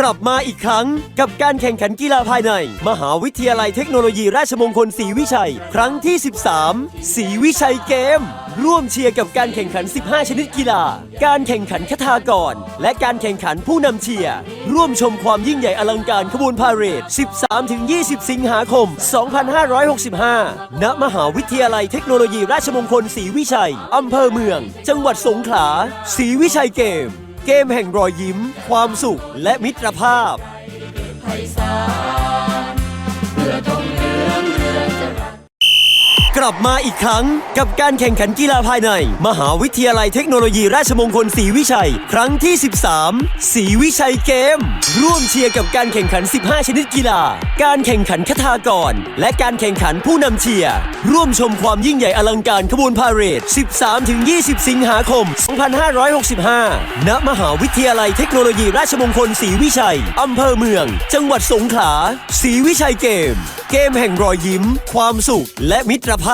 กลับมาอีกครั้ง กับการแข่งขันกีฬาภายใน มหาวิทยาลัยเทคโนโลยีราชมงคลศรีวิชัย ครั้งที่ 13ศรีวิชัยเกม ร่วมเชียร์กับการแข่งขัน 15 ชนิดกีฬา การแข่งขันคทากร และการแข่งขันผู้นำเชียร์ร่วมชมความยิ่งใหญ่อลังการขบวนพาเหรด 13-20 สิงหาคม 2565 ณ มหาวิทยาลัยเทคโนโลยีราชมงคลศรีวิชัยอำเภอเมือง จังหวัดสงขลาศรีวิชัยเกม เกมแห่งรอยยิ้ม ความสุขและมิตรภาพ ลับมาอีกครั้ง กับการแข่งขันกีฬาภายใน มหาวิทยาลัยเทคโนโลยีราชมงคลศรีวิชัย ครั้งที่ 13ศรีวิชัยเกม ร่วมเชียร์กับการแข่งขัน 15 ชนิดกีฬา การแข่งขันคทากร และการแข่งขันผู้นำเชียร์ร่วมชมความยิ่งใหญ่อลังการขบวนพาเหรด 13-20 สิงหาคม 2565 ณ มหาวิทยาลัยเทคโนโลยีราชมงคลศรีวิชัยอำเภอเมือง จังหวัดสงขลาศรีวิชัยเกม เกมแห่งรอยยิ้ม ความสุขและมิตรภาพ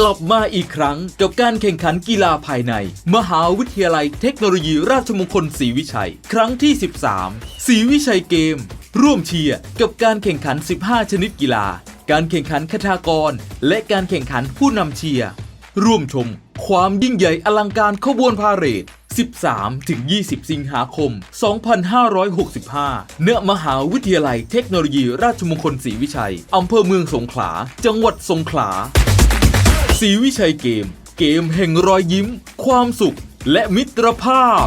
กลับมาอีกครั้งกับการแข่งขันกีฬาภายใน มหาวิทยาลัยเทคโนโลยีราชมงคลศรีวิชัย ครั้งที่ 13ศรีวิชัยเกม ร่วมเชียร์กับการแข่งขัน 15 ชนิดกีฬา การแข่งขันคทากร และการแข่งขันผู้นำเชียร์ร่วมชม ความยิ่งใหญ่อลังการขบวนพาเหรด 13 ถึง 20 สิงหาคม 2565ณมหาวิทยาลัยเทคโนโลยีราชมงคลศรีวิชัย อำเภอเมืองสงขลา จังหวัดสงขลาศรีวิชัยเกม เกมแห่งรอยยิ้ม ความสุข และมิตรภาพ